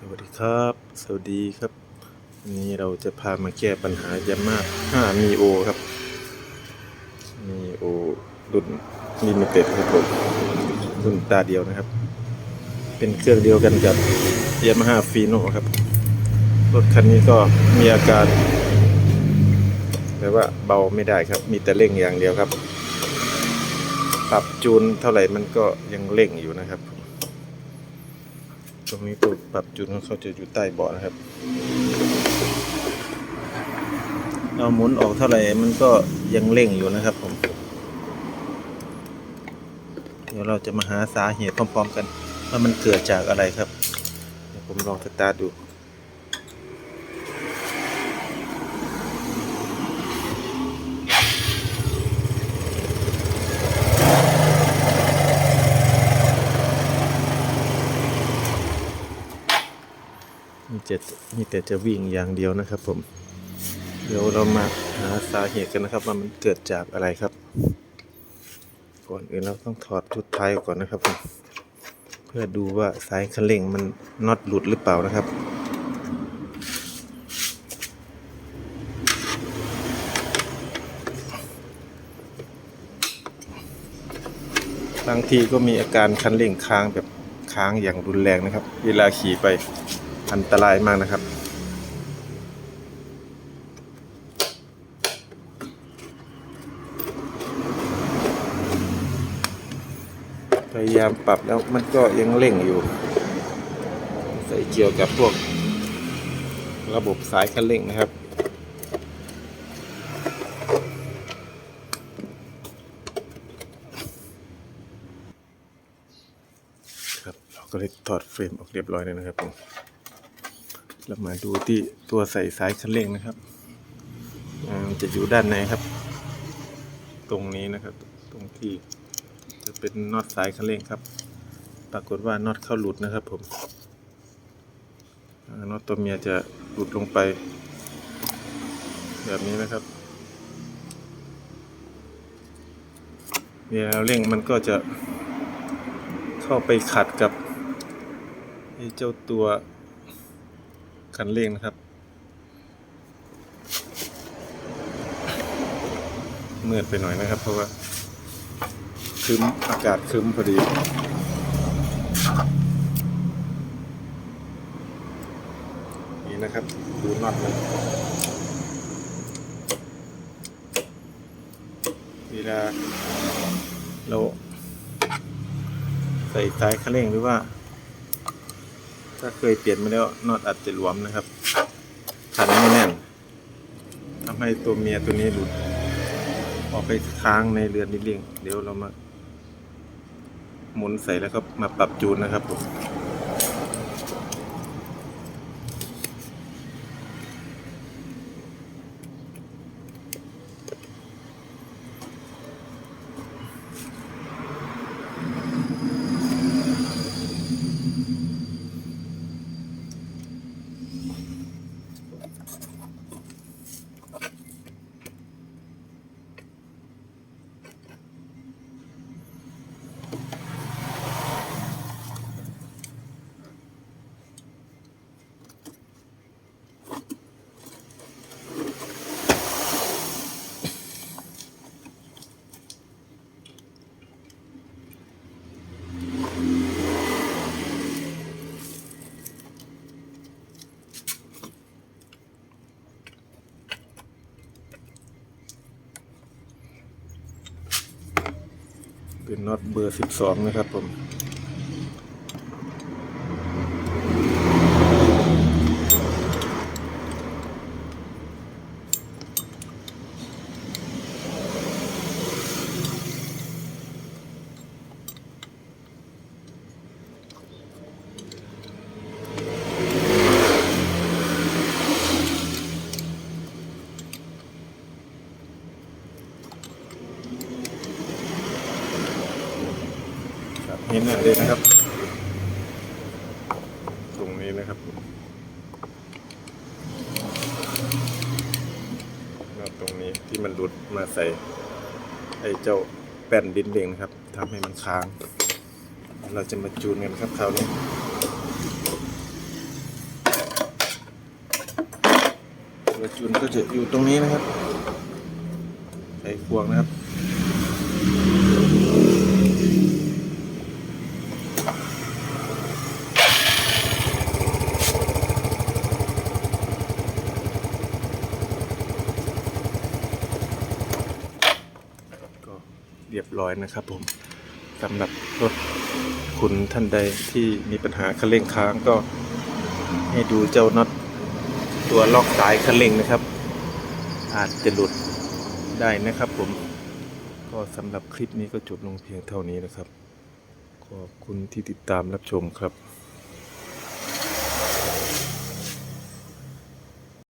สวัสดีครับ สวัสดีครับวันนี้เราจะพามาแก้ปัญหายามาฮ่ามีโอครับมีโอรุ่นลิมิเต็ดครับผมรุ่นตาเดียวนะครับ เป็นเครื่องเดียวกันกับยามาฮ่าฟีโนครับ รถคันนี้ก็มีอาการแบบว่าเบาไม่ได้ครับ มีแต่เร่งอย่างเดียวครับ ปรับจูนเท่าไหร่มันก็ยังเร่งอยู่นะครับ ตรงนี้ตัวปรับจุดของเขาจะอยู่ใต้เบาะนะครับเราหมุนออกเท่าไหร่มันก็ยังเร่งอยู่นะครับผม เดี๋ยวเราจะมาหาสาเหตุพร้อมๆกัน ว่ามันเกิดจากอะไรครับเดี๋ยวผมลองสตาร์ทดู มีแต่มีแต่จะวิ่งอย่างเดียวนะครับผม เดี๋ยวเรามาหาสาเหตุกันนะครับว่ามันเกิดจากอะไรครับ ก่อนอื่นเราต้องถอดชุดท้ายออกก่อนนะครับผมเพื่อดูว่าสายคันเร่งมันน็อตหลุดหรือเปล่านะครับบางทีก็มีอาการคันเร่งค้างแบบค้างอย่างรุนแรงนะครับ เวลาขี่ไป อันตรายมากนะครับ พยายามปรับแล้วมันก็ยังเร่งอยู่ ใส่เกี่ยวกับพวก ระบบสายคันเร่งนะครับครับเราก็เลยถอดเฟรมออกเรียบร้อยแล้วนะครับผม เรามาดูที่ตัวใส่สายคันเร่งนะครับจะอยู่ด้านในครับ ตรงนี้นะครับ ตรงที่จะเป็นน็อตสายคันเร่งครับ ปรากฏว่าน็อตเข้าหลุดนะครับ ผมน็อตตัวเมียจะหลุดลงไป แบบนี้นะครับเวลาเร่งมันก็จะเข้าไปขัดกับเจ้าตัว คันเร่งนะครับมืดไปหน่อยนะครับ เพราะว่าคืมอากาศคืมพอดีนี่นะครับ ดูน็อตมันเวลาเราใส่สายคันเร่งหรือว่า ถ้าเคยเปลี่ยนมาแล้วน็อตอัดจะหลวมนะครับขันไม่แน่นทำให้ตัวเมียตัวนี้หลุด ออกไปค้างในเรือนนิดเร่งเดี๋ยวเรามาหมุนใส่แล้วก็มาปรับจูนนะครับผม เป็นน็อตเบอร์ 12 นะครับผม หินหน่อยเนะครับ ตรงนี้นะครับแล้ตรงนี้ที่มันหลุดมาใส่ ไอ้เจ้าแป้นดินเด่งนะครับทำให้มันค้าง เราจะมาจูนกันครับคราวนี้ตัจูนก็จะอยู่ตรงนี้นะครับใช้ควงนะครับ ร้อยนะครับผมสำหรับรถคุณท่านใดที่มีปัญหาคันเร่งค้างก็ให้ดูเจ้าน็อตตัวล็อกสายคันเร่งนะครับ อาจจะหลุดได้นะครับผมก็สำหรับคลิปนี้ก็จบลงเพียงเท่านี้นะครับ ขอบคุณที่ติดตามรับชมครับ